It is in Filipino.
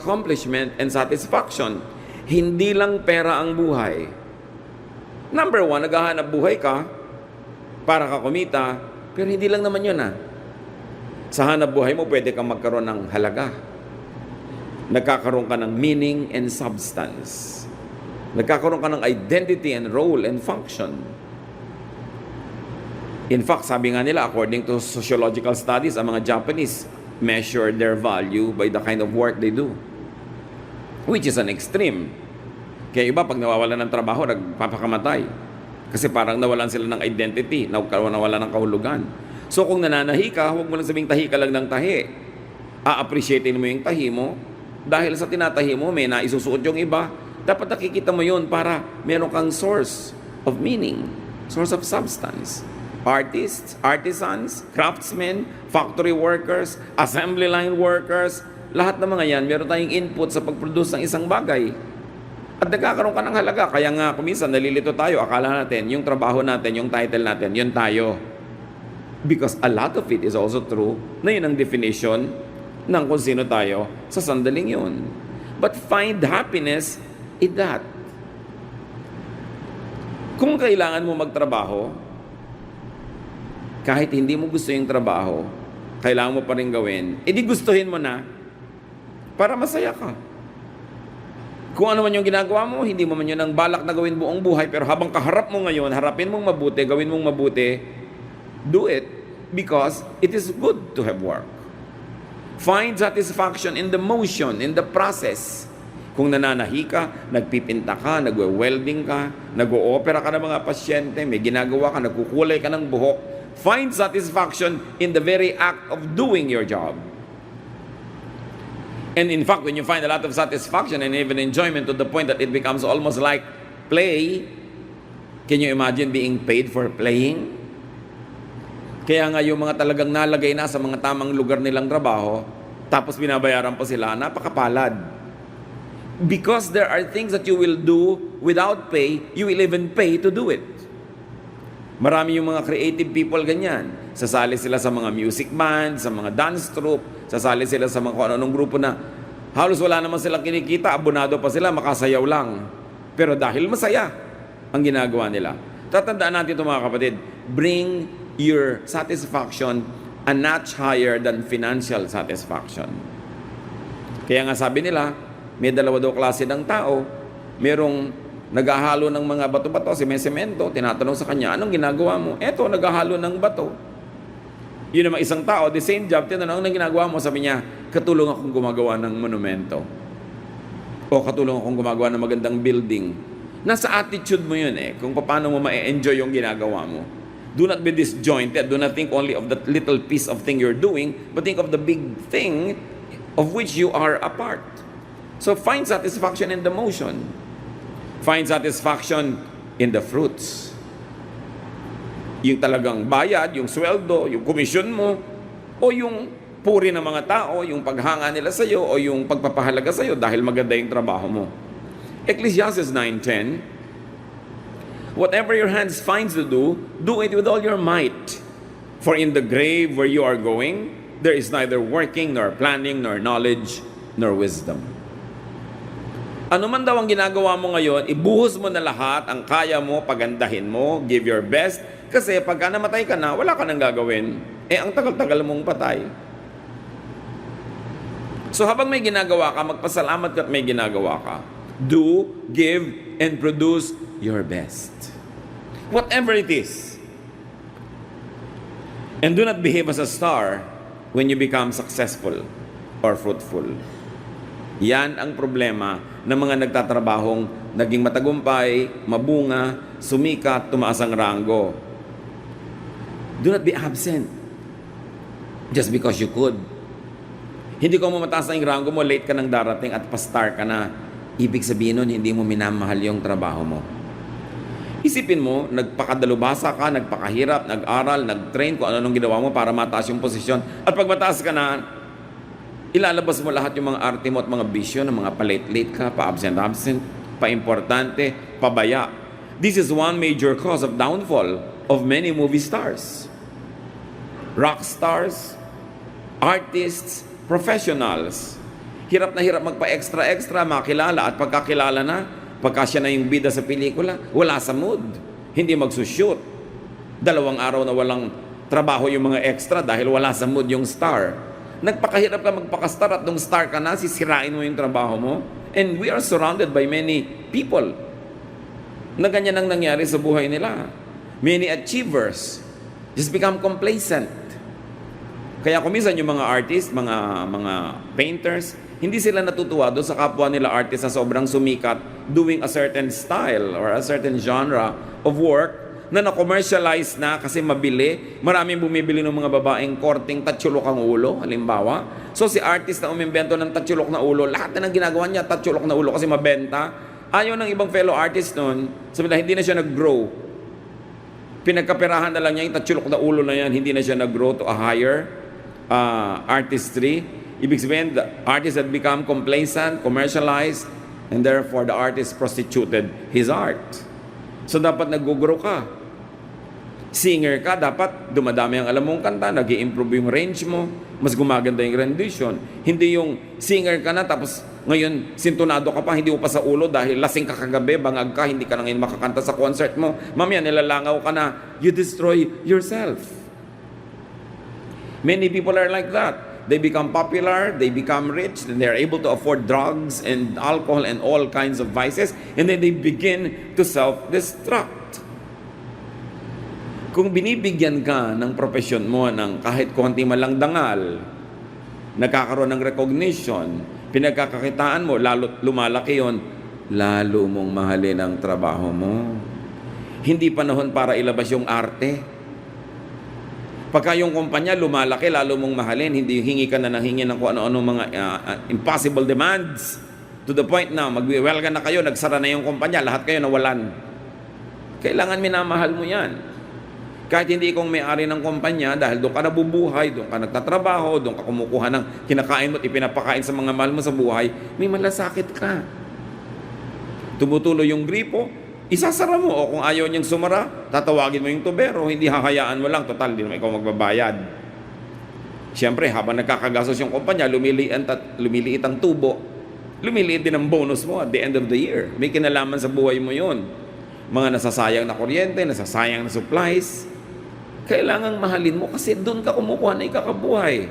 accomplishment and satisfaction. Hindi lang pera ang buhay. Number one, naghahanap buhay ka para ka kumita, pero hindi lang naman yun ah. Sa hanap buhay mo, pwede kang magkaroon ng halaga. Nagkakaroon ka ng meaning and substance. Nagkakaroon ka ng identity and role and function. In fact, sabi nga nila, according to sociological studies, ang mga Japanese measure their value by the kind of work they do. Which is an extreme. Kaya iba, pag nawawalan ng trabaho, nagpapakamatay. Kasi parang nawalan sila ng identity, nawalan ng kahulugan. So kung nananahi ka, huwag mo lang sabing tahi ka lang ng tahi. A-appreciatein mo yung tahi mo. Dahil sa tinatahi mo, may naisusuot yung iba. Dapat nakikita mo yun para meron kang source of meaning, source of substance. Artists, artisans, craftsmen, factory workers, assembly line workers, lahat ng mga yan, meron tayong input sa pag-produce ng isang bagay. At nagkakaroon ka ng halaga. Kaya nga, kuminsan, nalilito tayo. Akala natin, yung trabaho natin, yung title natin, yun tayo. Because a lot of it is also true na yun ang definition ng kung sino tayo sa sandaling yun. But find happiness in that. Kung kailangan mo magtrabaho, kahit hindi mo gusto yung trabaho, kailangan mo pa rin gawin, edi gustuhin mo na para masaya ka. Kung ano man yung ginagawa mo, hindi mo man yun ang balak na gawin buong buhay, pero habang kaharap mo ngayon, harapin mong mabuti, gawin mong mabuti, do it because it is good to have work. Find satisfaction in the motion, in the process. Kung nananahi ka, nagpipinta ka, nagwe-welding ka, nag-oopera ka ng mga pasyente, may ginagawa ka, nagkukulay ka ng buhok, find satisfaction in the very act of doing your job. And in fact, when you find a lot of satisfaction and even enjoyment to the point that it becomes almost like play, can you imagine being paid for playing? Kaya nga yung mga talagang nalagay na sa mga tamang lugar nilang trabaho, tapos binabayaran pa sila, napakapalad. Because there are things that you will do without pay, you will even pay to do it. Marami yung mga creative people ganyan. Sasali sila sa mga music band, sa mga dance troupe, sasali sila sa mga kung anong grupo na halos wala naman silang kinikita, abonado pa sila, makasayaw lang. Pero dahil masaya ang ginagawa nila. Tatandaan natin ito mga kapatid, bring your satisfaction a notch higher than financial satisfaction. Kaya nga sabi nila, may dalawa daw klase ng tao. Merong naghahalo ng mga bato-bato, semento, tinatanong sa kanya, anong ginagawa mo? Eto, naghahalo ng bato. Yun naman isang tao, the same job, tinanong, anong ginagawa mo? Sabi niya, katulong akong gumagawa ng monumento. O katulong akong gumagawa ng magandang building. Nasa attitude mo yun eh, kung paano mo ma-enjoy yung ginagawa mo. Do not be disjointed. Do not think only of that little piece of thing you're doing, but think of the big thing of which you are a part. So find satisfaction in the motion. Find satisfaction in the fruits. Yung talagang bayad, yung sweldo, yung komisyon mo, o yung puri ng mga tao, yung paghanga nila sa iyo, o yung pagpapahalaga sa iyo dahil maganda yung trabaho mo. Ecclesiastes 9.10 Whatever your hands finds to do, do it with all your might. For in the grave where you are going, there is neither working, nor planning, nor knowledge, nor wisdom. Ano man daw ang ginagawa mo ngayon, ibuhos mo na lahat, ang kaya mo, pagandahin mo, give your best, kasi pagka namatay ka na, wala ka nang gagawin. Eh, ang tagal-tagal mong patay. So habang may ginagawa ka, magpasalamat ka at may ginagawa ka. Do, give, and produce your best. Whatever it is. And do not behave as a star when you become successful or fruitful. Yan ang problema ng mga nagtatrabahong naging matagumpay, mabunga, sumikat, tumaas ang ranggo. Do not be absent just because you could. Hindi ko mamataas na yung ranggo mo, late ka nang darating at pa-star ka na. Ibig sabihin nun, hindi mo minamahal yung trabaho mo. Isipin mo, nagpakadalubasa ka, nagpakahirap, nag-aral, nag-train kung ano nung ginawa mo para mataas yung posisyon. At pag mataas ka na, ilalabas mo lahat yung mga arte mo at mga bisyo ng mga palate-late ka, pa-absent-absent, pa-importante, pabaya. This is one major cause of downfall of many movie stars. Rock stars, artists, professionals. hirap na hirap magpa-extra-extra, makilala at pagkakilala na, pagka siya na yung bida sa pelikula, wala sa mood. Hindi magsushoot. Dalawang araw na walang trabaho yung mga extra dahil wala sa mood yung star. Nagpakahirap ka magpakastar at nung star ka na, sisirain mo yung trabaho mo. And we are surrounded by many people na ganyan ang nangyari sa buhay nila. Many achievers just become complacent. Kaya kuminsan yung mga artist, mga mga painters, hindi sila natutuwa doon sa kapwa nila artist na sobrang sumikat doing a certain style or a certain genre of work na na-commercialize na kasi mabili. Maraming bumibili ng mga babaeng korting tatsulok ang ulo, halimbawa. So si artist na umimbento ng tatsulok na ulo, lahat na ng ginagawa niya tatsulok na ulo kasi mabenta. Ayaw ng ibang fellow artist nun, sabi na hindi na siya nag-grow. Pinagkaperahan na lang niya yung tatsulok na ulo na yan, hindi na siya nag-grow to a higher uh, artistry. Ibig sabihin, the artist had become complacent, commercialized, and therefore the artist prostituted his art. So dapat nag-grow ka. Singer ka, dapat dumadami ang alam mong kanta, nag improve yung range mo, mas gumaganda yung rendition. Hindi yung singer ka na, tapos ngayon sintonado ka pa, hindi mo pa sa ulo dahil lasing ka kagabi, bangag ka, hindi ka na ngayon makakanta sa concert mo. Mamaya nilalangaw ka na, you destroy yourself. Many people are like that. They become popular, they become rich, and they're able to afford drugs and alcohol and all kinds of vices, and then they begin to self-destruct. Kung binibigyan ka ng profesyon mo ng kahit konti man lang dangal, nagkakaroon ng recognition, pinagkakakitaan mo, lalo lumalaki yon, lalo mong mahalin ang trabaho mo. Hindi panahon para ilabas yung arte. Pagka yung kumpanya lumalaki, lalo mong mahalin, hindi hingi ka na ng hingi ng kung ano-ano mga uh, uh, impossible demands. To the point na, mag-welcome na kayo, nagsara na yung kumpanya, lahat kayo nawalan. Kailangan minamahal mo yan. Kahit hindi kong may-ari ng kumpanya, dahil doon ka nabubuhay, doon ka nagtatrabaho, doon ka kumukuha ng kinakain mo at ipinapakain sa mga mahal mo sa buhay, may malasakit ka. Tumutuloy yung gripo, isasara mo o kung ayaw niyang sumara, tatawagin mo yung tubero, hindi hahayaan mo lang, total, hindi naman ikaw magbabayad. Siyempre, habang nagkakagastos yung kumpanya, lumiliit tat- lumiliit ang tubo, lumiliit din ang bonus mo at the end of the year. May kinalaman sa buhay mo yun. Mga nasasayang na kuryente, nasasayang na supplies, kailangang mahalin mo kasi doon ka kumukuha na ikakabuhay.